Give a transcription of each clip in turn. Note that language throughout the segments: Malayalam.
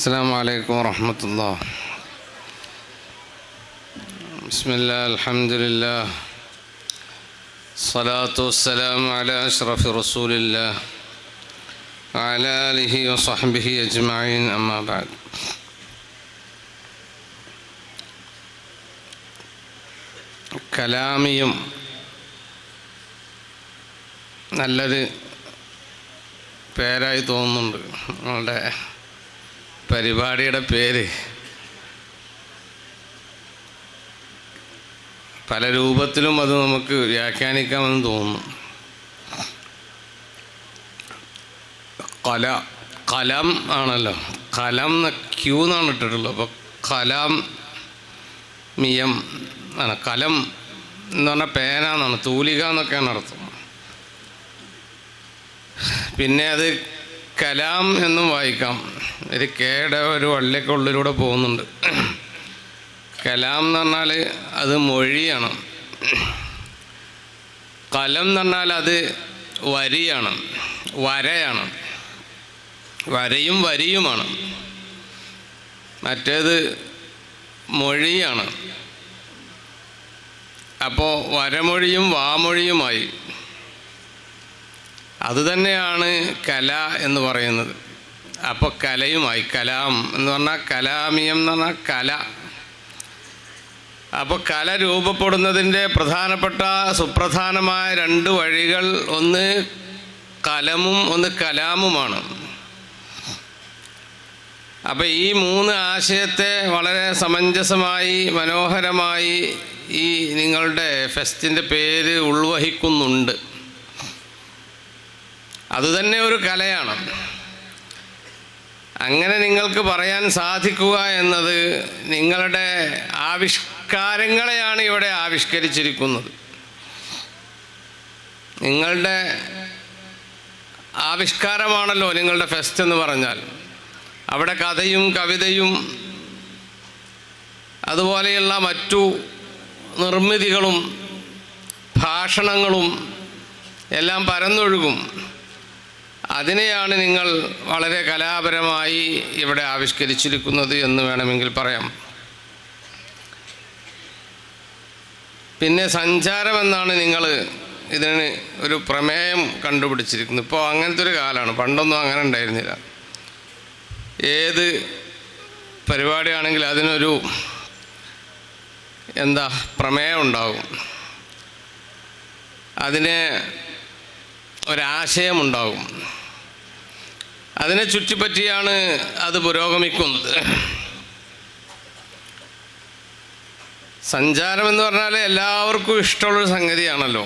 السلام عليكم ورحمة الله بسم الله الحمد لله الصلاة والسلام على أشرف رسول الله وعلى آله وصحبه أجمعين أما بعد കലാമിയും നല്ലൊരു പേരായി തോന്നുന്നുണ്ട് നമ്മളുടെ പരിപാടിയുടെ പേര് പല രൂപത്തിലും അത് നമുക്ക് വ്യാഖ്യാനിക്കാമെന്ന് തോന്നുന്നു. കല കലം ആണല്ലോ. കലം ക്യൂ എന്നാണ് ഇട്ടിട്ടുള്ളത്. അപ്പോൾ കലാം മിയം ആണ്. കലം എന്ന് പറഞ്ഞാൽ പേന എന്നാണ്. തൂലിക എന്നൊക്കെയാണ് അർത്ഥം. പിന്നെ അത് കലാം എന്നും വായിക്കാം. ഒരു കേട ഒരു വള്ളിയൊക്കെ പോകുന്നുണ്ട്. കലാം എന്ന് പറഞ്ഞാൽ അത് മൊഴിയാണ്. കലം എന്ന് പറഞ്ഞാൽ അത് വരിയാണ് വരയാണ്. വരയും വരിയുമാണ്. മറ്റേത് മൊഴിയാണ്. അപ്പോൾ വരമൊഴിയും വാമൊഴിയുമായി. അതുതന്നെയാണ് കല എന്ന് പറയുന്നത്. അപ്പോൾ കലയുമായി കലാം എന്ന് പറഞ്ഞാൽ കലാമിയം എന്ന് പറഞ്ഞാൽ കല. അപ്പോൾ കല രൂപപ്പെടുന്നതിന്റെ പ്രധാനപ്പെട്ട സുപ്രധാനമായ രണ്ട് വഴികൾ ഒന്ന് കലമും ഒന്ന് കലാമുമാണ്. അപ്പോൾ ഈ മൂന്ന് ആശയത്തെ വളരെ സമഞ്ജസമായി മനോഹരമായി ഈ നിങ്ങളുടെ ഫെസ്റ്റിന്റെ പേര് ഉൾവഹിക്കുന്നുണ്ട്. അതുതന്നെ ഒരു കലയാണ്. അങ്ങനെ നിങ്ങൾക്ക് പറയാൻ സാധിക്കുക എന്നത് നിങ്ങളുടെ ആവിഷ്കാരങ്ങളെയാണ് ഇവിടെ ആവിഷ്കരിച്ചിരിക്കുന്നത്. നിങ്ങളുടെ ആവിഷ്കാരമാണല്ലോ നിങ്ങളുടെ ഫെസ്റ്റ് എന്ന് പറഞ്ഞാൽ. അവിടെ കഥയും കവിതയും അതുപോലെയുള്ള മറ്റു നിർമ്മിതികളും ഭാഷണങ്ങളും എല്ലാം പരന്നൊഴുകും. അതിനെയാണ് നിങ്ങൾ വളരെ കലാപരമായി ഇവിടെ ആവിഷ്കരിച്ചിരിക്കുന്നത് എന്ന് വേണമെങ്കിൽ പറയാം. പിന്നെ സഞ്ചാരമെന്നാണ് നിങ്ങൾ ഇതിന് ഒരു പ്രമേയം കണ്ടുപിടിച്ചിരിക്കുന്നത്. ഇപ്പോൾ അങ്ങനത്തെ ഒരു കാലമാണ് പണ്ടൊന്നും അങ്ങനെ ഉണ്ടായിരുന്നില്ല. ഏത് പരിപാടിയാണെങ്കിൽ അതിനൊരു എന്താ പ്രമേയം ഉണ്ടാകും അതിന് ഒരാശയമുണ്ടാകും അതിനെ ചുറ്റിപ്പറ്റിയാണ് അത് പുരോഗമിക്കുന്നത്. സഞ്ചാരം എന്ന് പറഞ്ഞാൽ എല്ലാവർക്കും ഇഷ്ടമുള്ളൊരു സംഗതിയാണല്ലോ.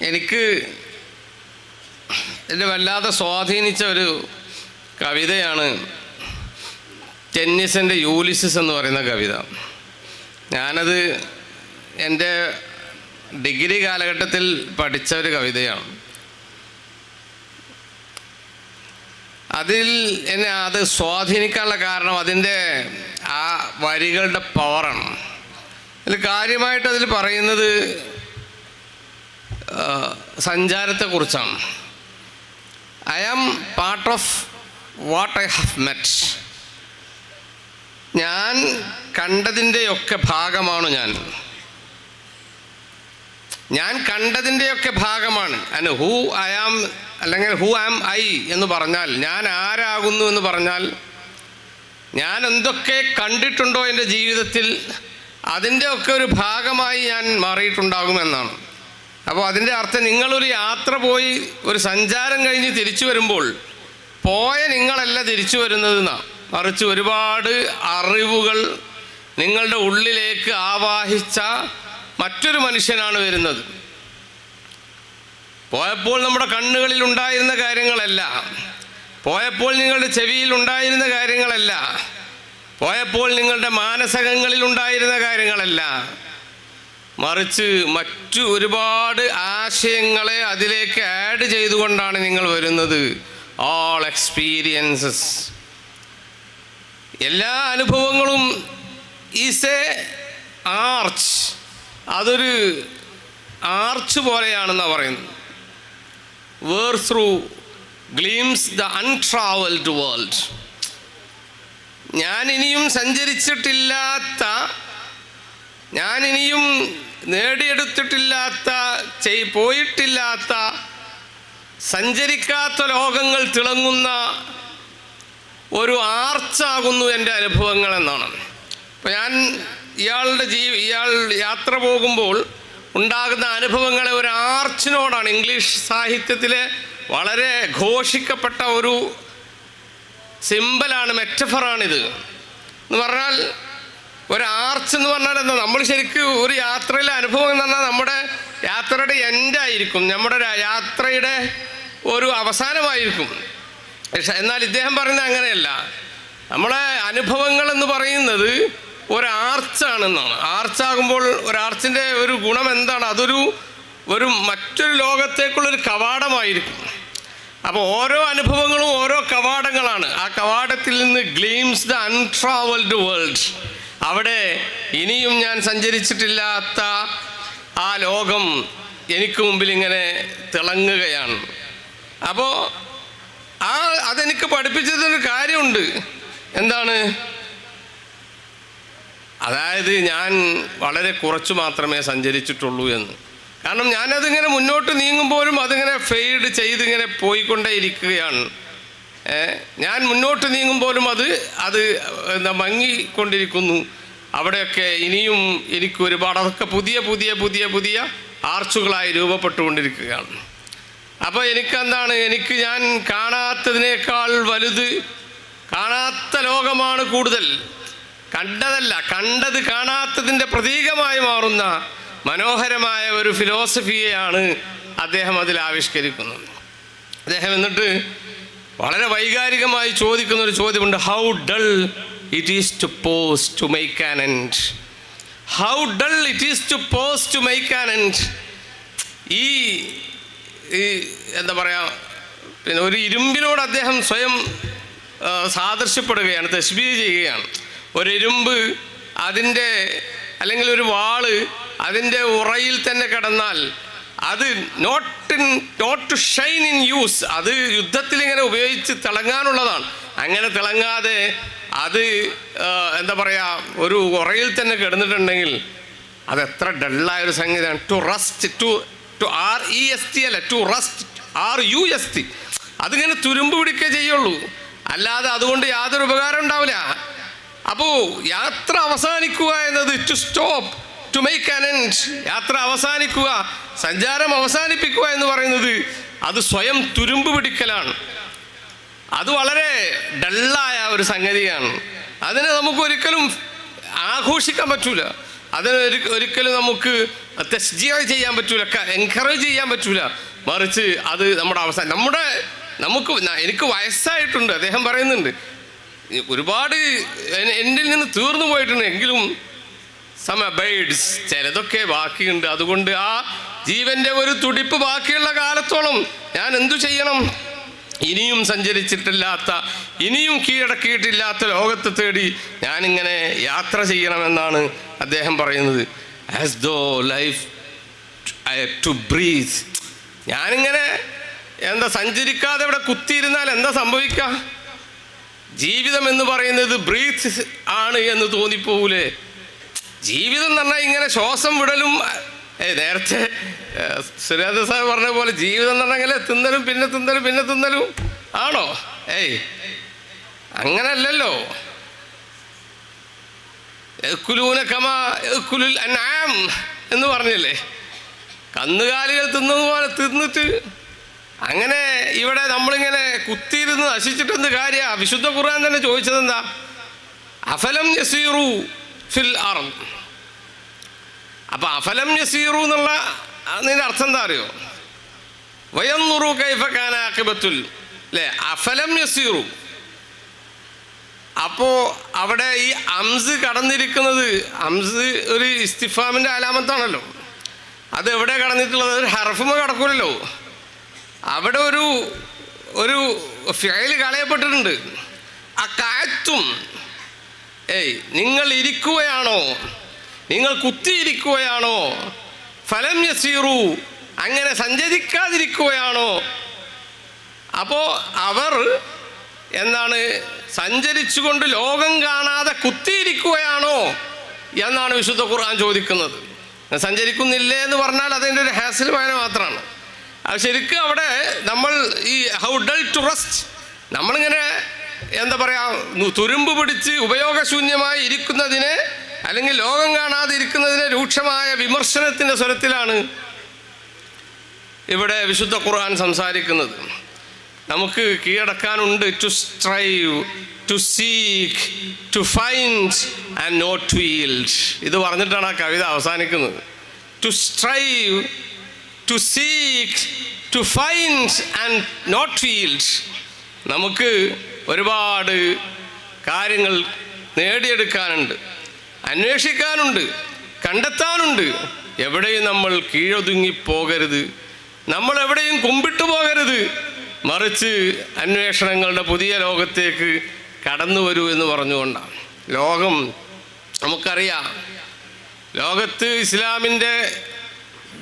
എനിക്ക് എന്റെ വല്ലാതെ സ്വാധീനിച്ച ഒരു കവിതയാണ് ടെന്നിസിന്റെ യൂലിസിസ് എന്ന് പറയുന്ന കവിത. ഞാനത് എന്റെ ഡിഗ്രി കാലഘട്ടത്തിൽ പഠിച്ച ഒരു കവിതയാണ്. അതിൽ എന്നെ അത് സ്വാധീനിക്കാനുള്ള കാരണം അതിന്റെ ആ വരികളുടെ പവറാണ്. അതിൽ കാര്യമായിട്ട് അതിൽ പറയുന്നത് സഞ്ചാരത്തെ സഞ്ചാരത്തെക്കുറിച്ചാണ്. I am part of what I have met. ഞാൻ കണ്ടതിന്റെയൊക്കെ ഭാഗമാണ് ഞാൻ. ഞാൻ കണ്ടതിന്റെയൊക്കെ ഭാഗമാണ്. അല്ല ഹൂ ഐ ആം അല്ലെങ്കിൽ ഹൂ ആം ഐ എന്ന് പറഞ്ഞാൽ ഞാൻ ആരാകുന്നു എന്ന് പറഞ്ഞാൽ ഞാൻ എന്തൊക്കെ കണ്ടിട്ടുണ്ടോ എന്റെ ജീവിതത്തിൽ അതിന്റെ ഒക്കെ ഒരു ഭാഗമായി ഞാൻ മാറിയിട്ടുണ്ടാകുമെന്നാണ്. അപ്പോൾ അതിന്റെ അർത്ഥം നിങ്ങളൊരു യാത്ര പോയി ഒരു സഞ്ചാരം കഴിഞ്ഞ് തിരിച്ചു വരുമ്പോൾ പോയ നിങ്ങളല്ല തിരിച്ചു വരുന്നതെന്നാണ് മറിച്ച് ഒരുപാട് അറിവുകൾ നിങ്ങളുടെ ഉള്ളിലേക്ക് ആവാഹിച്ച മറ്റൊരു മനുഷ്യനാണ് വരുന്നത്. പോയപ്പോൾ നമ്മുടെ കണ്ണുകളിൽ ഉണ്ടായിരുന്ന കാര്യങ്ങളല്ല. പോയപ്പോൾ നിങ്ങളുടെ ചെവിയിൽ ഉണ്ടായിരുന്ന കാര്യങ്ങളല്ല. പോയപ്പോൾ നിങ്ങളുടെ മാനസകങ്ങളിൽ ഉണ്ടായിരുന്ന കാര്യങ്ങളല്ല. മറിച്ച് മറ്റു ഒരുപാട് ആശയങ്ങളെ അതിലേക്ക് ആഡ് ചെയ്തുകൊണ്ടാണ് നിങ്ങൾ വരുന്നത്. ഓൾ എക്സ്പീരിയൻസസ് എല്ലാ അനുഭവങ്ങളും ഈസ് എ ആർച്ച് അതൊരു ആർച്ച് പോലെയാണെന്നാണ് പറയുന്നത്. Wherethrough gleams the untravelled world ഞാനിനിയും സഞ്ചരിച്ചിട്ടില്ലാത്ത ഞാനിനിയും നേടിയെടുത്തിട്ടില്ലാത്ത ചെയ് പോയിട്ടില്ലാത്ത സഞ്ചരിക്കാത്ത ലോകങ്ങൾ തിളങ്ങുന്ന ഒരു ആർച്ചാകുന്നു എന്റെ അനുഭവങ്ങൾ എന്നാണ് അപ്പോൾ ഞാൻ ഇയാളുടെ ജീ ഇയാൾ യാത്ര പോകുമ്പോൾ ഉണ്ടാകുന്ന അനുഭവങ്ങളെ ഒരു ആർച്ചിനോടാണ്. ഇംഗ്ലീഷ് സാഹിത്യത്തിലെ വളരെ ഘോഷിക്കപ്പെട്ട ഒരു സിമ്പലാണ് മെറ്റഫറാണിത്. എന്ന് പറഞ്ഞാൽ ഒരു ആർച്ച് എന്ന് പറഞ്ഞാൽ എന്താ? നമ്മൾ ശരിക്കും ഒരു യാത്രയിലെ അനുഭവം എന്ന് പറഞ്ഞാൽ നമ്മുടെ യാത്രയുടെ എൻഡായിരിക്കും നമ്മുടെ യാത്രയുടെ ഒരു അവസാനമായിരിക്കും. എന്നാൽ ഇദ്ദേഹം പറയുന്നത് അങ്ങനെയല്ല. നമ്മളെ അനുഭവങ്ങൾ എന്ന് പറയുന്നത് ഒരു ആർച്ചാണെന്നാണ് ആർച്ചാകുമ്പോൾ ഒരാർച്ചിന്റെ ഒരു ഗുണം എന്താണ്? അതൊരു ഒരു മറ്റൊരു ലോകത്തേക്കുള്ളൊരു കവാടമായിരിക്കും. അപ്പോൾ ഓരോ അനുഭവങ്ങളും ഓരോ കവാടങ്ങളാണ്. ആ കവാടത്തിൽ നിന്ന് ഗ്ലീംസ് ദ അൺട്രാവൽഡ് വേൾഡ്. അവിടെ ഇനിയും ഞാൻ സഞ്ചരിച്ചിട്ടില്ലാത്ത ആ ലോകം എനിക്ക് മുമ്പിൽ ഇങ്ങനെ തിളങ്ങുകയാണ്. അപ്പോൾ ആ അതെനിക്ക് പഠിപ്പിച്ചതൊരു കാര്യമുണ്ട്. എന്താണ്? അതായത് ഞാൻ വളരെ കുറച്ച് മാത്രമേ സഞ്ചരിച്ചിട്ടുള്ളൂ എന്ന്. കാരണം ഞാനതിങ്ങനെ മുന്നോട്ട് നീങ്ങുമ്പോഴും അതിങ്ങനെ ഫെയ്ഡ് ചെയ്തിങ്ങനെ പോയിക്കൊണ്ടേ ഇരിക്കുകയാണ് ഞാൻ മുന്നോട്ട് നീങ്ങുമ്പോഴും അത് അത് എന്താ മങ്ങിക്കൊണ്ടിരിക്കുന്നു. അവിടെയൊക്കെ ഇനിയും എനിക്ക് ഒരുപാട് അതൊക്കെ പുതിയ പുതിയ പുതിയ പുതിയ ആർച്ചുകളായി രൂപപ്പെട്ടുകൊണ്ടിരിക്കുകയാണ്. അപ്പോൾ എനിക്കെന്താണ് എനിക്ക് ഞാൻ കാണാത്തതിനേക്കാൾ വലുത് കാണാത്ത ലോകമാണ് കൂടുതൽ. കണ്ടതല്ല കണ്ടത് കാണാത്തതിന്റെ പ്രതീകമായി മാറുന്ന മനോഹരമായ ഒരു ഫിലോസഫിയെയാണ് അദ്ദേഹം അതിൽ ആവിഷ്കരിക്കുന്നത്. അദ്ദേഹം എന്നിട്ട് വളരെ വൈകാരികമായി ചോദിക്കുന്ന ഒരു ചോദ്യമുണ്ട് how dull it is to pause to make an end how dull it is to pause to make an end ഈ എന്താ പറയുക പിന്നെ ഒരു ഇരുമ്പിനോട് അദ്ദേഹം സ്വയം സാദൃശ്യപ്പെടുകയാണ് തസ്ബീ ചെയ്യുകയാണ്. ഒരു ഇരുമ്പ് അതിന്റെ അല്ലെങ്കിൽ ഒരു വാൾ അതിന്റെ ഉറയിൽ തന്നെ കിടന്നാൽ അത് not in not to shine in use അത് യുദ്ധത്തിൽ ഇങ്ങനെ ഉപയോഗിച്ച് തിളങ്ങാനുള്ളതാണ്. അങ്ങനെ തിളങ്ങാതെ അത് എന്താ പറയുക ഒരു ഉറയിൽ തന്നെ കിടന്നിട്ടുണ്ടെങ്കിൽ അത് എത്ര ഡള്ളായ ഒരു സംഗീതമാണ് to rust to to R E S T അല്ല to rust R U S T അതിങ്ങനെ തുരുമ്പ് പിടിക്കുകയേ ചെയ്യുള്ളൂ. അല്ലാതെ അതുകൊണ്ട് യാതൊരു ഉപകാരം ഉണ്ടാവില്ല. അപ്പോൾ യാത്ര അവസാനിക്കുക എന്നത് to stop to make an end യാത്ര അവസാനിക്കുക സഞ്ചാരം അവസാനിപ്പിക്കുക എന്ന് പറയുന്നത് അത് സ്വയം തുരുമ്പ് പിടിക്കലാണ്. അത് വളരെ ഡള്ളായ ഒരു സംഗതിയാണ്. അതിനെ നമുക്ക് ഒരിക്കലും ആഘോഷിക്കാൻ പറ്റൂല. അതിന് ഒരു ഒരിക്കലും നമുക്ക് തെസ്ജിയ ചെയ്യാൻ പറ്റൂല എൻകറേജ് ചെയ്യാൻ പറ്റൂല. മറിച്ച് അത് നമ്മുടെ അവസാനം നമ്മുടെ നമുക്ക് എനിക്ക് വയസ്സായിട്ടുണ്ട് അദ്ദേഹം പറയുന്നുണ്ട്. ഒരുപാട് എന്നിൽ നിന്ന് തീർന്നു പോയിട്ടുണ്ട് എങ്കിലും സം അബൈഡ്സ് ചിലതൊക്കെ ബാക്കിയുണ്ട്. അതുകൊണ്ട് ആ ജീവന്റെ ഒരു തുടിപ്പ് ബാക്കിയുള്ള കാലത്തോളം ഞാൻ എന്തു ചെയ്യണം? ഇനിയും സഞ്ചരിച്ചിട്ടില്ലാത്ത ഇനിയും കീഴടക്കിയിട്ടില്ലാത്ത ലോകത്ത് തേടി ഞാനിങ്ങനെ യാത്ര ചെയ്യണമെന്നാണ് അദ്ദേഹം പറയുന്നത്. As though life to breathe ഞാനിങ്ങനെ എന്താ സഞ്ചരിക്കാതെ ഇവിടെ കുത്തിയിരുന്നാൽ എന്താ സംഭവിക്കുക? ജീവിതം എന്ന് പറയുന്നത് ബ്രീത്ത് ആണ് എന്ന് തോന്നിപ്പോവൂലേ? ജീവിതം എന്ന് പറഞ്ഞാൽ ഇങ്ങനെ ശ്വാസം വിടലും നേരത്തെ സുരേന്ദ്ര സാഹിബ് പറഞ്ഞ പോലെ ജീവിതം എന്ന് പറഞ്ഞാൽ ഇങ്ങനെ തിന്നലും പിന്നെ തിന്നലും പിന്നെ തിന്നലും. ആണോ? ഏയ് കമ എക്കുലുൽ അനാം എന്ന് പറഞ്ഞല്ലേ? കന്നുകാലികൾ തിന്നതുപോലെ തിന്നിട്ട് അങ്ങനെ ഇവിടെ നമ്മളിങ്ങനെ കുത്തിയിരുന്ന് നശിച്ചിട്ടെന്ത് കാര്യ? വിശുദ്ധ ഖുർആൻ തന്നെ ചോദിച്ചത് എന്താ അഫലം യസീറു ഫിൽ അറം അപ്പൊ അഫലം യസീറു എന്നുള്ള അതിന്റെ അർത്ഥം എന്താ അറിയോ? വയന്നുറു കൈഫക്കാനാക്കിബത്തുൽ അല്ലേ അഫലം യസീറു. അപ്പോൾ അവിടെ ഈ അംസ് കടന്നിരിക്കുന്നത് അംസ് ഒരു ഇസ്തിഫാമിന്റെ അലാമത്താണല്ലോ. അത് എവിടെ കടന്നിട്ടുള്ളത്? ഒരു ഹർഫുമ കടക്കൂലല്ലോ. അവിടെ ഒരു ഒരു ഫയൽ കളയപ്പെട്ടിട്ടുണ്ട്. ആ കാറ്റും ഏയ് നിങ്ങൾ ഇരിക്കുകയാണോ? നിങ്ങൾ കുത്തിയിരിക്കുകയാണോ? ഫലം യസീറു അങ്ങനെ സഞ്ചരിക്കാതിരിക്കുകയാണോ? അപ്പോൾ അവർ എന്താണ് സഞ്ചരിച്ചുകൊണ്ട് ലോകം കാണാതെ കുത്തിയിരിക്കുകയാണോ എന്നാണ് വിശുദ്ധ ഖുർആൻ ചോദിക്കുന്നത്. സഞ്ചരിക്കുന്നില്ലേ എന്ന് പറഞ്ഞാൽ അതിന്റെ ഒരു ഹാസിൽ വായന മാത്രമാണ്. ശരിക്കും അവിടെ നമ്മൾ ഈ ഹൗ ഡൽ ടു റെസ്റ്റ് നമ്മളിങ്ങനെ എന്താ പറയുക തുരുമ്പ് പിടിച്ച് ഉപയോഗശൂന്യമായി ഇരിക്കുന്നതിനെ അല്ലെങ്കിൽ ലോകം കാണാതെ ഇരിക്കുന്നതിനെ രൂക്ഷമായ വിമർശനത്തിന്റെ സ്വരത്തിലാണ് ഇവിടെ വിശുദ്ധ ഖുർആൻ സംസാരിക്കുന്നത്. നമുക്ക് കീഴടക്കാനുണ്ട് to strive to seek to find and not to yield ഇത് പറഞ്ഞിട്ടാണ് ആ കവിത അവസാനിക്കുന്നത്. To strive to seek to find and not yield നമുക്ക് ഒരുപാട് കാര്യങ്ങൾ നേടിയെടുക്കാനുണ്ട്. അന്വേഷിക്കാനുണ്ട്. കണ്ടെത്താനുണ്ട്. എവിടെയും നമ്മൾ കീഴൊതുങ്ങി പോകരുത്. നമ്മൾ എവിടെയും കുമ്പിട്ടു പോകരുത്. മറിച്ച് അന്വേഷണങ്ങളുടെ പുതിയ ലോകത്തേക്ക് കടന്നു വരൂ എന്ന് പറഞ്ഞുകൊണ്ടാണ്. ലോകം നമുക്കറിയാം. ലോകത്ത് ഇസ്ലാമിന്റെ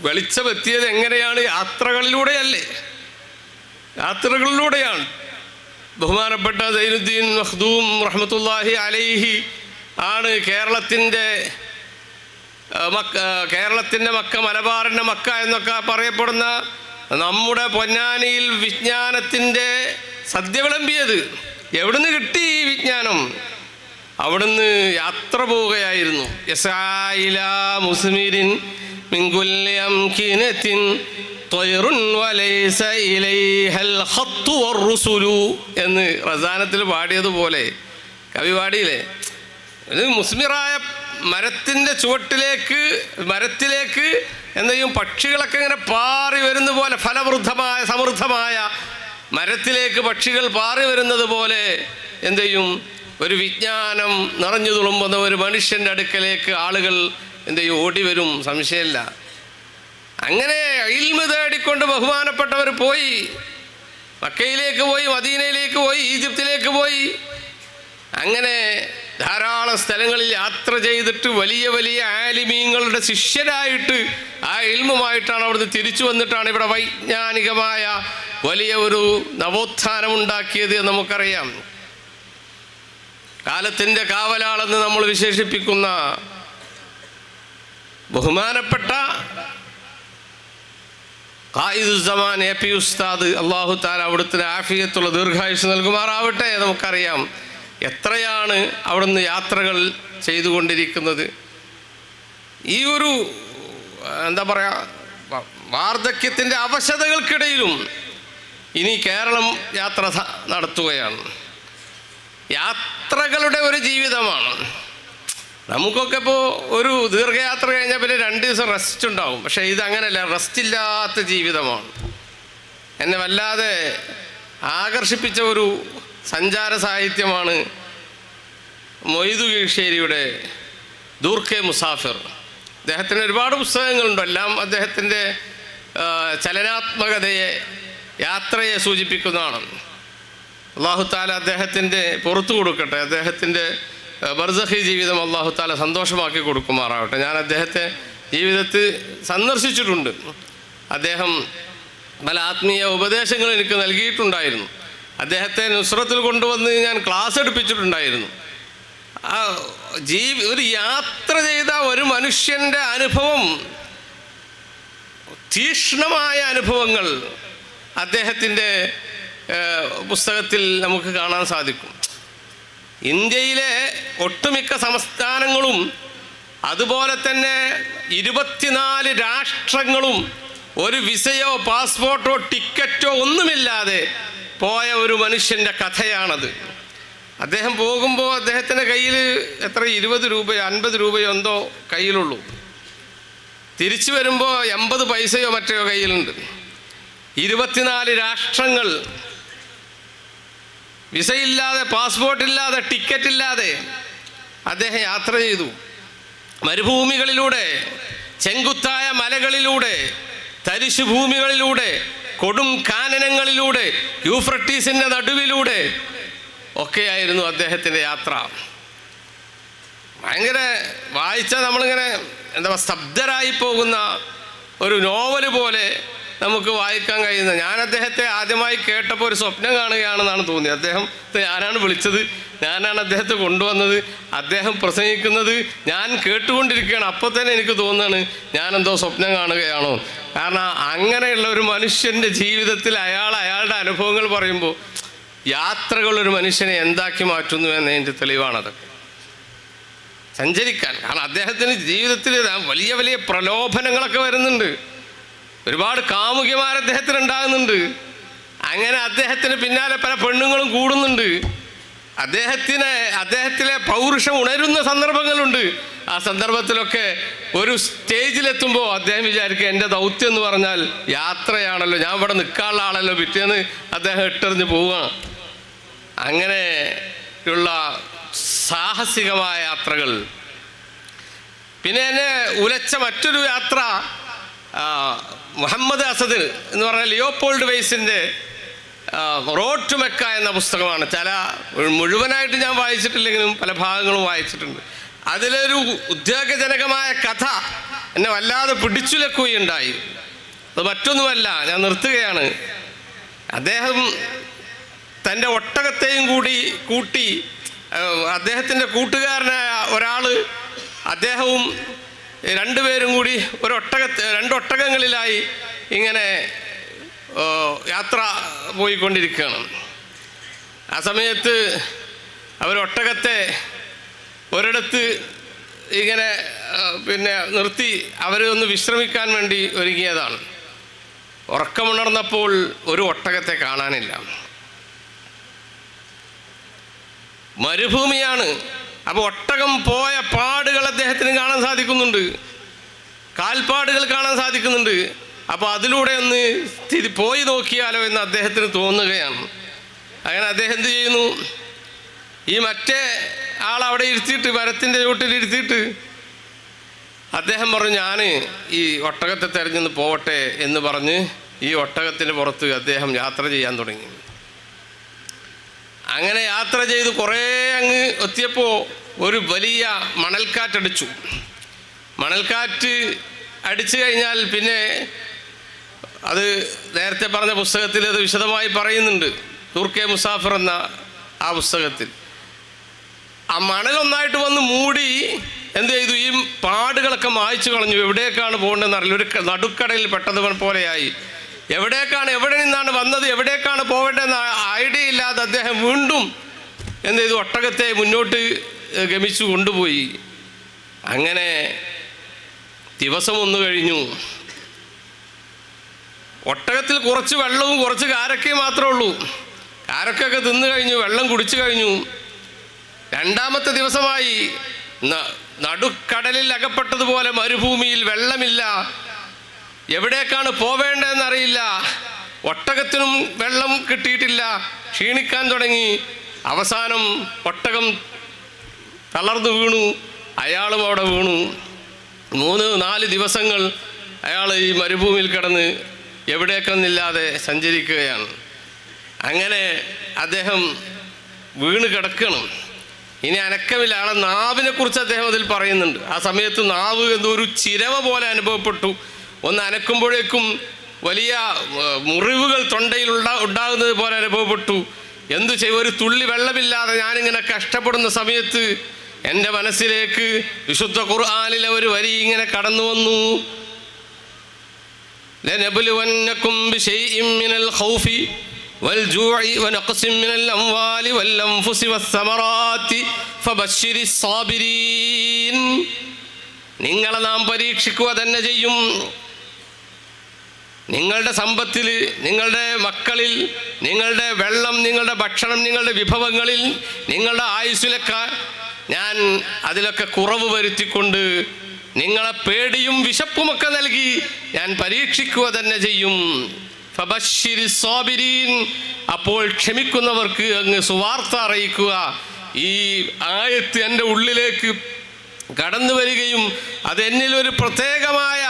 വെളിച്ചമെത്തിയത് എങ്ങനെയാണ് യാത്രകളിലൂടെയല്ലേ. യാത്രകളിലൂടെയാണ്. ബഹുമാനപ്പെട്ട സൈനുദ്ദീൻ മഹ്ദൂം റഹ്മത്തുല്ലാഹി അലൈഹി ആണ് കേരളത്തിന്റെ മക്ക കേരളത്തിന്റെ മക്ക മലബാറിന്റെ മക്ക എന്നൊക്കെ പറയപ്പെടുന്ന നമ്മുടെ പൊന്നാനിയിൽ വിജ്ഞാനത്തിന്റെ സദ്യ വിളമ്പിയത് എവിടുന്ന് കിട്ടി ഈ വിജ്ഞാനം? അവിടുന്ന് യാത്ര പോവുകയായിരുന്നു. യസായില മുസ്മിരിൻ മിങ്കുല്യ أمكنة طير വലൈസ ഇലൈഹൽ الخط വറുസുലു എന്ന് റസാനത്തിൽ പാടിയതുപോലെ കവി പാടിയില്ലേ? ഇത് മുസ്മിറായ മരത്തിന്റെ ചുവട്ടിലേക്ക് മരത്തിലേക്ക് എന്തെയും പക്ഷികളൊക്കെ ഇങ്ങനെ പാറി വരുന്ന പോലെ ഫലവൃദ്ധമായ സമൃദ്ധമായ മരത്തിലേക്ക് പക്ഷികൾ പാറി വരുന്നത് പോലെ എന്തെയും ഒരു വിജ്ഞാനം നിറഞ്ഞു തുളുമ്പുന്ന ഒരു മനുഷ്യന്റെ അടുക്കലേക്ക് ആളുകൾ എന്ത് ഓടി വരും. സംശയമില്ല. അങ്ങനെ ഇൽമ തേടിക്കൊണ്ട് ബഹുമാനപ്പെട്ടവർ പോയി. മക്കയിലേക്ക് പോയി മദീനയിലേക്ക് പോയി ഈജിപ്തിലേക്ക് പോയി. അങ്ങനെ ധാരാളം സ്ഥലങ്ങളിൽ യാത്ര ചെയ്തിട്ട് വലിയ വലിയ ആലിമീങ്ങളുടെ ശിഷ്യരായിട്ട് ആ ഇൽമുമായിട്ടാണ് അവിടുന്ന് തിരിച്ചു വന്നിട്ടാണ് ഇവിടെ വൈജ്ഞാനികമായ വലിയ ഒരു നവോത്ഥാനം ഉണ്ടാക്കിയത് എന്ന് നമുക്കറിയാം. കാലത്തിന്റെ കാവലാളെന്ന് നമ്മൾ വിശേഷിപ്പിക്കുന്ന ബഹുമാനപ്പെട്ട കായിദുസമാൻ എ പി ഉസ്താദ് അള്ളാഹു താല അവിടുത്തെ ആഫിയത്തുള്ള ദീർഘായുസ് നൽകുമാറാവട്ടെ നമുക്കറിയാം എത്രയാണ് അവിടുന്ന് യാത്രകൾ ചെയ്തുകൊണ്ടിരിക്കുന്നത്. ഈ ഒരു എന്താ പറയുക വാർദ്ധക്യത്തിന്റെ അവശതകൾക്കിടയിലും ഇനി കേരളം യാത്ര നടത്തുകയാണ്. യാത്രകളുടെ ഒരു ജീവിതമാണ്. നമുക്കൊക്കെ ഇപ്പോൾ ഒരു ദീർഘയാത്ര കഴിഞ്ഞാൽ പിന്നെ രണ്ട് ദിവസം റെസ്റ്റ് ഉണ്ടാവും. പക്ഷേ ഇത് അങ്ങനെയല്ല റെസ്റ്റ് ഇല്ലാത്ത ജീവിതമാണ്. എന്നെ വല്ലാതെ ആകർഷിപ്പിച്ച ഒരു സഞ്ചാര സാഹിത്യമാണ് മൊയ്തു കീഴ്ശ്ശേരിയുടെ ദൂർക്കെ മുസാഫിർ. അദ്ദേഹത്തിന് ഒരുപാട് പുസ്തകങ്ങളുണ്ട്. എല്ലാം അദ്ദേഹത്തിന്റെ ചലനാത്മകതയെ യാത്രയെ സൂചിപ്പിക്കുന്നതാണ്. അള്ളാഹു താല അദ്ദേഹത്തിന്റെ പുറത്തു കൊടുക്കട്ടെ. അദ്ദേഹത്തിന്റെ ബർസഹി ജീവിതം അള്ളാഹു താല സന്തോഷമാക്കി കൊടുക്കുമാറാവട്ടെ. ഞാൻ അദ്ദേഹത്തെ ജീവിതത്തിൽ സന്ദർശിച്ചിട്ടുണ്ട്. അദ്ദേഹം പല ആത്മീയ ഉപദേശങ്ങൾ എനിക്ക് നൽകിയിട്ടുണ്ടായിരുന്നു. അദ്ദേഹത്തെ നുസ്രത്തിൽ കൊണ്ടുവന്ന് ഞാൻ ക്ലാസ് എടുപ്പിച്ചിട്ടുണ്ടായിരുന്നു. ആ ജീവി ഒരു യാത്ര ചെയ്ത ഒരു മനുഷ്യന്റെ അനുഭവം തീക്ഷ്ണമായ അനുഭവങ്ങൾ അദ്ദേഹത്തിന്റെ പുസ്തകത്തിൽ നമുക്ക് കാണാൻ സാധിക്കും. ഇന്ത്യയിലെ ഒട്ടുമിക്ക സംസ്ഥാനങ്ങളും അതുപോലെ തന്നെ ഇരുപത്തിനാല് രാഷ്ട്രങ്ങളും ഒരു വിസയോ പാസ്പോർട്ടോ ടിക്കറ്റോ ഒന്നുമില്ലാതെ പോയ ഒരു മനുഷ്യന്റെ കഥയാണത്. അദ്ദേഹം പോകുമ്പോൾ അദ്ദേഹത്തിന്റെ കയ്യിൽ എത്ര ഇരുപത് രൂപയോ അൻപത് രൂപയോ എന്തോ കയ്യിലുള്ളൂ. തിരിച്ചു വരുമ്പോൾ എൺപത് പൈസയോ മറ്റോ കയ്യിലുണ്ട്. ഇരുപത്തിനാല് രാഷ്ട്രങ്ങൾ വിസയില്ലാതെ പാസ്പോർട്ട് ഇല്ലാതെ ടിക്കറ്റ് ഇല്ലാതെ അദ്ദേഹം യാത്ര ചെയ്തു. മരുഭൂമികളിലൂടെ ചെങ്കുത്തായ മലകളിലൂടെ തരിശു ഭൂമികളിലൂടെ കൊടും കാനനങ്ങളിലൂടെ യൂഫ്രട്ടീസിന്റെ നടുവിലൂടെ ഒക്കെയായിരുന്നു അദ്ദേഹത്തിന്റെ യാത്ര. ഭയങ്കര വായിച്ചാൽ നമ്മളിങ്ങനെ എന്താ സ്തബ്ധരായി പോകുന്ന ഒരു നോവൽ പോലെ നമുക്ക് വായിക്കാൻ കഴിയുന്നത്. ഞാൻ അദ്ദേഹത്തെ ആദ്യമായി കേട്ടപ്പോൾ ഒരു സ്വപ്നം കാണുകയാണെന്നാണ് തോന്നിയത്. അദ്ദേഹം ഞാനാണ് വിളിച്ചത്? ഞാനാണ് അദ്ദേഹത്തെ കൊണ്ടുവന്നത്. അദ്ദേഹം പ്രസംഗിക്കുന്നത് ഞാൻ കേട്ടുകൊണ്ടിരിക്കുകയാണ്. അപ്പോൾ തന്നെ എനിക്ക് തോന്നുകയാണ് ഞാനെന്തോ സ്വപ്നം കാണുകയാണോ? കാരണം അങ്ങനെയുള്ള ഒരു മനുഷ്യന്റെ ജീവിതത്തിൽ അയാൾ അയാളുടെ അനുഭവങ്ങൾ പറയുമ്പോൾ യാത്രകൾ ഒരു മനുഷ്യനെ എന്താക്കി മാറ്റുന്നു എന്നതിന്റെ തെളിവാണതൊക്കെ സഞ്ചരിക്കാൻ. കാരണം അദ്ദേഹത്തിന് ജീവിതത്തിൽ വലിയ വലിയ പ്രലോഭനങ്ങളൊക്കെ വരുന്നുണ്ട്. ഒരുപാട് കാമുകിമാർ അദ്ദേഹത്തിന് ഉണ്ടാകുന്നുണ്ട്. അങ്ങനെ അദ്ദേഹത്തിന് പിന്നാലെ പല പെണ്ണുങ്ങളും കൂടുന്നുണ്ട്. അദ്ദേഹത്തിന് അദ്ദേഹത്തിലെ പൗരുഷം ഉണരുന്ന സന്ദർഭങ്ങളുണ്ട്. ആ സന്ദർഭത്തിലൊക്കെ ഒരു സ്റ്റേജിലെത്തുമ്പോൾ അദ്ദേഹം വിചാരിക്കുക എന്റെ ദൗത്യം എന്ന് പറഞ്ഞാൽ യാത്രയാണല്ലോ ഞാൻ ഇവിടെ നിൽക്കാനുള്ള ആളല്ലോ പിറ്റേന്ന് അദ്ദേഹം ഇട്ടെറിഞ്ഞ് പോവുകയാണ് അങ്ങനെയുള്ള സാഹസികമായ യാത്രകൾ. പിന്നെ എന്നെ ഉലച്ച മറ്റൊരു യാത്ര മുഹമ്മദ് അസദിൽ എന്ന് പറഞ്ഞാൽ ലിയോപോൾഡ് വെയ്സിന്റെ റോഡ് ടു മെക്ക എന്ന പുസ്തകമാണ്. ചില മുഴുവനായിട്ട് ഞാൻ വായിച്ചിട്ടില്ലെങ്കിലും പല ഭാഗങ്ങളും വായിച്ചിട്ടുണ്ട്. അതിലൊരു ഉദ്യോഗജനകമായ കഥ എന്നെ വല്ലാതെ പിടിച്ചുലക്കുകയുണ്ടായി. അത് മറ്റൊന്നുമല്ല ഞാൻ നിർത്തുകയാണ്. അദ്ദേഹം തന്റെ ഒട്ടകത്തെയും കൂടി കൂട്ടി അദ്ദേഹത്തിന്റെ കൂട്ടുകാരനായ ഒരാൾ അദ്ദേഹവും രണ്ടുപേരും കൂടി ഒരു രണ്ടൊട്ടകങ്ങളിലായി ഇങ്ങനെ യാത്ര പോയിക്കൊണ്ടിരിക്കുകയാണ്. ആ സമയത്ത് അവർ ഒട്ടകത്തെ ഒരിടത്ത് ഇങ്ങനെ പിന്നെ നിർത്തി അവരെ ഒന്ന് വിശ്രമിക്കാൻ വേണ്ടി ഒരുങ്ങിയതാണ്. ഉറക്കമുണർന്നപ്പോൾ ഒരു ഒട്ടകത്തെ കാണാനില്ല. മരുഭൂമിയാണ് അപ്പോൾ ഒട്ടകം പോയ പാടുകൾ അദ്ദേഹത്തിന് കാണാൻ സാധിക്കുന്നുണ്ട്. കാൽപ്പാടുകൾ കാണാൻ സാധിക്കുന്നുണ്ട്. അപ്പോൾ അതിലൂടെ ഒന്ന് സ്ഥിതി പോയി നോക്കിയാലോ എന്ന് അദ്ദേഹത്തിന് തോന്നുകയാണ്. അങ്ങനെ അദ്ദേഹം എന്ത് ചെയ്യുന്നു? ഈ മറ്റേ ആൾ അവിടെ ഇരുത്തിയിട്ട് മരത്തിന്റെ ചുവട്ടിൽ ഇരുത്തിയിട്ട് അദ്ദേഹം പറഞ്ഞു ഞാൻ ഈ ഒട്ടകത്തെ തെരഞ്ഞെന്ന് പോവട്ടെ എന്ന് പറഞ്ഞ് ഈ ഒട്ടകത്തിന് പുറത്ത് അദ്ദേഹം യാത്ര ചെയ്യാൻ തുടങ്ങി. അങ്ങനെ യാത്ര ചെയ്ത് കുറേ അങ്ങ് എത്തിയപ്പോൾ ഒരു വലിയ മണൽക്കാറ്റടിച്ചു. മണൽക്കാറ്റ് അടിച്ചു കഴിഞ്ഞാൽ പിന്നെ അത് നേരത്തെ പറഞ്ഞ പുസ്തകത്തിൽ അത് വിശദമായി പറയുന്നുണ്ട്. തുർക്കെ മുസാഫർ എന്ന ആ പുസ്തകത്തിൽ. ആ മണലൊന്നായിട്ട് വന്ന് മൂടി എന്ത് ചെയ്തു? ഈ പാടുകളൊക്കെ മായ്ച്ചു കളഞ്ഞു. എവിടേക്കാണ് പോകേണ്ടതെന്ന് അറിയില്ല. ഒരു നടുക്കടയിൽ നടുക്കടലിൽ പെട്ടത് പോലെയായി. എവിടേക്കാണ് എവിടെ നിന്നാണ് വന്നത്? എവിടേക്കാണ് പോകേണ്ടതെന്ന് ഐഡിയ ഇല്ലാതെ അദ്ദേഹം വീണ്ടും എന്ത് ചെയ്തു? ഒട്ടകത്തെ മുന്നോട്ട് ഗമിച്ചു കൊണ്ടുപോയി. അങ്ങനെ ദിവസം ഒന്ന് കഴിഞ്ഞു. ഒട്ടകത്തിൽ കുറച്ച് വെള്ളവും കുറച്ച് കാരക്കയും മാത്രമേ ഉള്ളൂ. കാരക്കൊക്കെ തിന്നു കഴിഞ്ഞു വെള്ളം കുടിച്ചു കഴിഞ്ഞു. രണ്ടാമത്തെ ദിവസമായി നടുക്കടലിൽ അകപ്പെട്ടതുപോലെ മരുഭൂമിയിൽ വെള്ളമില്ല. എവിടേക്കാണ് പോവേണ്ടതെന്നറിയില്ല. ഒട്ടകത്തിനും വെള്ളം കിട്ടിയിട്ടില്ല. ക്ഷീണിക്കാൻ തുടങ്ങി. അവസാനം ഒട്ടകം തളർന്നു വീണു. അയാളും അവിടെ വീണു. മൂന്ന് നാല് ദിവസങ്ങൾ അയാൾ ഈ മരുഭൂമിയിൽ കിടന്ന് എവിടേക്കെന്നില്ലാതെ സഞ്ചരിക്കുകയാണ്. അങ്ങനെ അദ്ദേഹം വീണ് കിടക്കണം. ഇനി അനക്കമില്ല. ആളെ നാവിനെ കുറിച്ച് അദ്ദേഹം അതിൽ പറയുന്നുണ്ട്. ആ സമയത്ത് നാവ് എന്തോ ഒരു ചിരവ പോലെ അനുഭവപ്പെട്ടു. ഒന്ന് അനക്കുമ്പോഴേക്കും വലിയ മുറിവുകൾ തൊണ്ടയിൽ ഉണ്ടാ ഉണ്ടാകുന്നത് പോലെ അനുഭവപ്പെട്ടു. എന്തു ചെയ്യും? ഒരു തുള്ളി വെള്ളമില്ലാതെ ഞാനിങ്ങനെ കഷ്ടപ്പെടുന്ന സമയത്ത് എൻ്റെ മനസ്സിലേക്ക് വിശുദ്ധ ഖുർആാനിലെ ഒരു വരി ഇങ്ങനെ കടന്നു വന്നു لنبلونكم بشيء من الخوف والجوع ونقص من الأموال والأنفس والثمرات فبشر الصابرين നിങ്ങളെ നാം പരീക്ഷിക്കുക തന്നെ ചെയ്യും നിങ്ങളുടെ സമ്പത്തിൽ നിങ്ങളുടെ മക്കളിൽ നിങ്ങളുടെ വെള്ളം നിങ്ങളുടെ ഭക്ഷണം നിങ്ങളുടെ വിഭവങ്ങളിൽ നിങ്ങളുടെ ആയുസ്സിലൊക്കെ ഞാൻ അതിലൊക്കെ കുറവ് വരുത്തിക്കൊണ്ട് നിങ്ങളെ പേടിയും വിശപ്പുമൊക്കെ നൽകി ഞാൻ പരീക്ഷിക്കുക തന്നെ ചെയ്യും. അപ്പോൾ ക്ഷമിക്കുന്നവർക്ക് അങ്ങ് സുവാർത്ത അറിയിക്കുക. ഈ ആയത്ത് എന്റെ ഉള്ളിലേക്ക് കടന്നു വരികയും അതെന്നിൽ ഒരു പ്രത്യേകമായ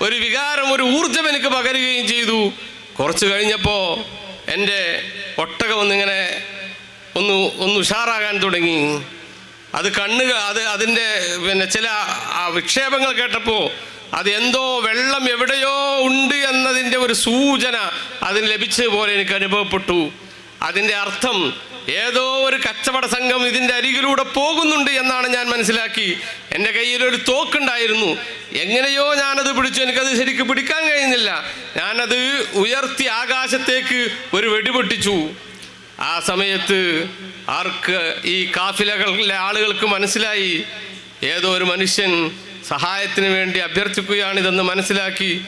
ഒരു വികാരം ഒരു ഊർജം എനിക്ക് പകരുകയും ചെയ്തു. കുറച്ച് കഴിഞ്ഞപ്പോൾ എന്റെ ഒട്ടകം ഒന്നിങ്ങനെ ഒന്ന് ഒന്ന് ഉഷാറാകാൻ തുടങ്ങി. അത് കണ്ണുക അത് അതിന്റെ പിന്നെ ചില വിക്ഷേപങ്ങൾ കേട്ടപ്പോൾ അത് എന്തോ വെള്ളം എവിടെയോ ഉണ്ട് എന്നതിന്റെ ഒരു സൂചന അതിന് ലഭിച്ചതുപോലെ എനിക്ക് അനുഭവപ്പെട്ടു. അതിന്റെ അർത്ഥം ഏതോ ഒരു കച്ചവട സംഘം ഇതിന്റെ അരികിലൂടെ പോകുന്നുണ്ട് എന്നാണ് ഞാൻ മനസ്സിലാക്കി. എന്റെ കയ്യിലൊരു തോക്കുണ്ടായിരുന്നു. എങ്ങനെയോ ഞാനത് പിടിച്ചു. എനിക്കത് ശരിക്കും പിടിക്കാൻ കഴിയുന്നില്ല ഞാനത് ഉയർത്തി ആകാശത്തേക്ക് ഒരു വെടിപൊട്ടിച്ചു ആ സമയത്ത് ആർക്ക് ഈ കാഫിലകളിലെ ആളുകൾക്ക് മനസ്സിലായി? ഏതോ ഒരു മനുഷ്യൻ സഹായത്തിന് വേണ്ടി അഭ്യർത്ഥിക്കുകയാണിതെന്ന് മനസ്സിലാക്കി.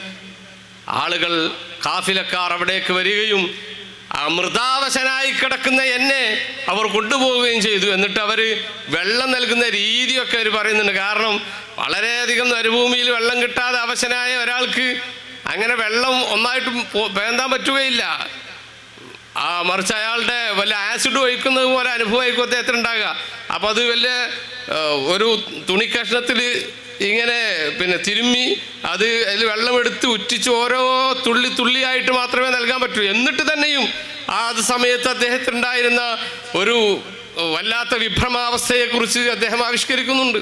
ആളുകൾ കാഫിലക്കാർ അവിടേക്ക് വരികയും അമൃതാവശനായി മൃതാവശനായി കിടക്കുന്ന എന്നെ അവർ കൊണ്ടുപോവുകയും ചെയ്തു. എന്നിട്ട് അവർ വെള്ളം നൽകുന്ന രീതിയൊക്കെ അവർ പറയുന്നുണ്ട്. കാരണം വളരെയധികം മരുഭൂമിയിൽ വെള്ളം കിട്ടാതെ അവശനായ ഒരാൾക്ക് അങ്ങനെ വെള്ളം ഒന്നായിട്ടും പേന്താൻ പറ്റുകയില്ല. ആ മറിച്ച് അയാളുടെ വല്ല ആസിഡ് ഒഴിക്കുന്നത് പോലെ അനുഭവമായിരിക്കും അദ്ദേഹത്തിന് ഉണ്ടാകുക. അപ്പോൾ അത് വല്ല ഒരു തുണി കഷ്ണത്തിൽ ഇങ്ങനെ പിന്നെ തിരുമ്മി അത് അതിൽ വെള്ളമെടുത്ത് ഉറ്റിച്ച് ഓരോ തുള്ളി തുള്ളിയായിട്ട് മാത്രമേ നൽകാൻ പറ്റൂ. എന്നിട്ട് തന്നെയും ആ സമയത്ത് അദ്ദേഹത്തിനുണ്ടായിരുന്ന ഒരു വല്ലാത്ത വിഭ്രമാവസ്ഥയെക്കുറിച്ച് അദ്ദേഹം ആവിഷ്കരിക്കുന്നുണ്ട്.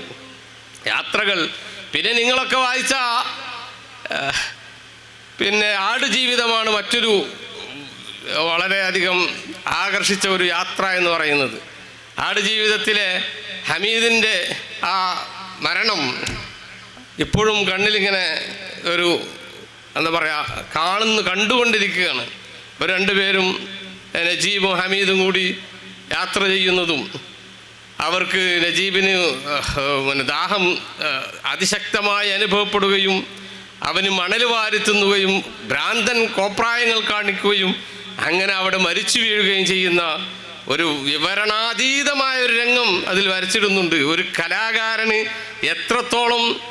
യാത്രകൾ പിന്നെ നിങ്ങളൊക്കെ വായിച്ച പിന്നെ ആടുജീവിതമാണ് മറ്റൊരു വളരെയധികം ആകർഷിച്ച ഒരു യാത്ര എന്ന് പറയുന്നത്. ആടുജീവിതത്തിലെ ഹമീദിന്റെ ആ മരണം ഇപ്പോഴും കണ്ണിലിങ്ങനെ ഒരു എന്താ പറയുക കാണുന്നു കണ്ടുകൊണ്ടിരിക്കുകയാണ്. ഇവർ രണ്ടുപേരും നജീബും ഹമീദും കൂടി യാത്ര ചെയ്യുന്നതും അവർക്ക് നജീബിന് പിന്നെ ദാഹം അതിശക്തമായി അനുഭവപ്പെടുകയും അവന് മണൽ വാരിത്തുന്നുകയും ഭ്രാന്തൻ കോപ്രായങ്ങൾ കാണിക്കുകയും അങ്ങനെ അവിടെ മരിച്ചു വീഴുകയും ചെയ്യുന്ന ഒരു വിവരണാതീതമായ ഒരു രംഗം അതിൽ വരച്ചിടുന്നുണ്ട്. ഒരു കലാകാരന് എത്രത്തോളം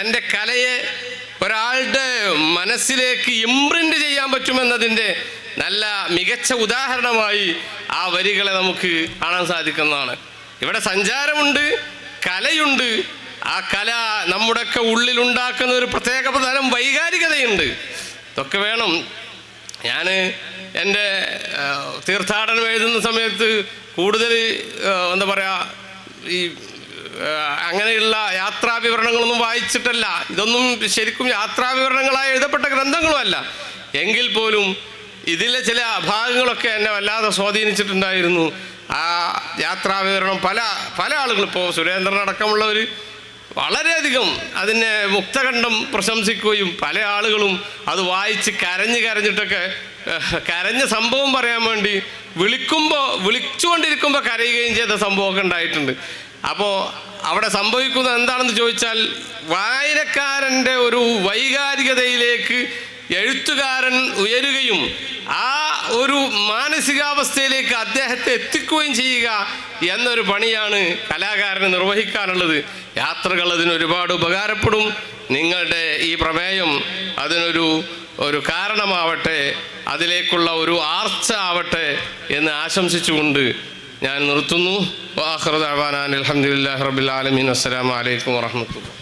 തന്റെ കലയെ ഒരാളുടെ മനസ്സിലേക്ക് ഇംപ്രിന്റ് ചെയ്യാൻ പറ്റുമെന്നതിന്റെ നല്ല മികച്ച ഉദാഹരണമായി ആ വരികളെ നമുക്ക് കാണാൻ സാധിക്കുന്നതാണ്. ഇവിടെ സഞ്ചാരമുണ്ട് കലയുണ്ട്. ആ കല നമ്മുടെയൊക്കെ ഉള്ളിലുണ്ടാക്കുന്ന ഒരു പ്രത്യേക തരം വൈകാരികതയുണ്ട്. ഇതൊക്കെ വേണം. ഞാൻ എന്റെ തീർത്ഥാടനം എഴുതുന്ന സമയത്ത് കൂടുതൽ എന്താ പറയുക ഈ അങ്ങനെയുള്ള യാത്രാ വിവരണങ്ങളൊന്നും വായിച്ചിട്ടല്ല. ഇതൊന്നും ശരിക്കും യാത്രാ വിവരണങ്ങളായി എഴുതപ്പെട്ട ഗ്രന്ഥങ്ങളുമല്ല. എങ്കിൽ പോലും ഇതിലെ ചില ഭാഗങ്ങളൊക്കെ എന്നെ വല്ലാതെ സ്വാധീനിച്ചിട്ടുണ്ടായിരുന്നു. ആ യാത്രാവിവരണം പല പല ആളുകളും ഇപ്പോൾ സുരേന്ദ്രൻ അടക്കമുള്ളവർ വളരെയധികം അതിനെ മുക്തകണ്ഠം പ്രശംസിക്കുകയും പല ആളുകളും അത് വായിച്ച് കരഞ്ഞ് കരഞ്ഞിട്ടൊക്കെ കരഞ്ഞ സംഭവം പറയാൻ വേണ്ടി വിളിക്കുമ്പോൾ വിളിച്ചുകൊണ്ടിരിക്കുമ്പോൾ കരയുകയും ചെയ്ത സംഭവമൊക്കെ ഉണ്ടായിട്ടുണ്ട്. അപ്പോൾ അവിടെ സംഭവിക്കുന്നത് എന്താണെന്ന് ചോദിച്ചാൽ വായനക്കാരന്റെ ഒരു വൈകാരികതയിലേക്ക് എഴുത്തുകാരൻ ഉയരുകയും ആ ഒരു മാനസികാവസ്ഥയിലേക്ക് അദ്ദേഹത്തെ എത്തിക്കുകയും ചെയ്യുക എന്നൊരു പണിയാണ് കലാകാരന് നിർവഹിക്കാനുള്ളത്. യാത്രകൾ അതിന് ഒരുപാട് ഉപകാരപ്പെടും. നിങ്ങളുടെ ഈ പ്രമേയം അതിനൊരു ഒരു കാരണമാവട്ടെ അതിലേക്കുള്ള ഒരു ആർച്ച ആവട്ടെ എന്ന് ആശംസിച്ചുകൊണ്ട് ഞാൻ നിർത്തുന്നു. വാഹൃദാൻ അലഹമുല്ലാ റബിൻ ആലമീൻ. അസ്സലാമലൈക്കും വാഹമത്തുള്ള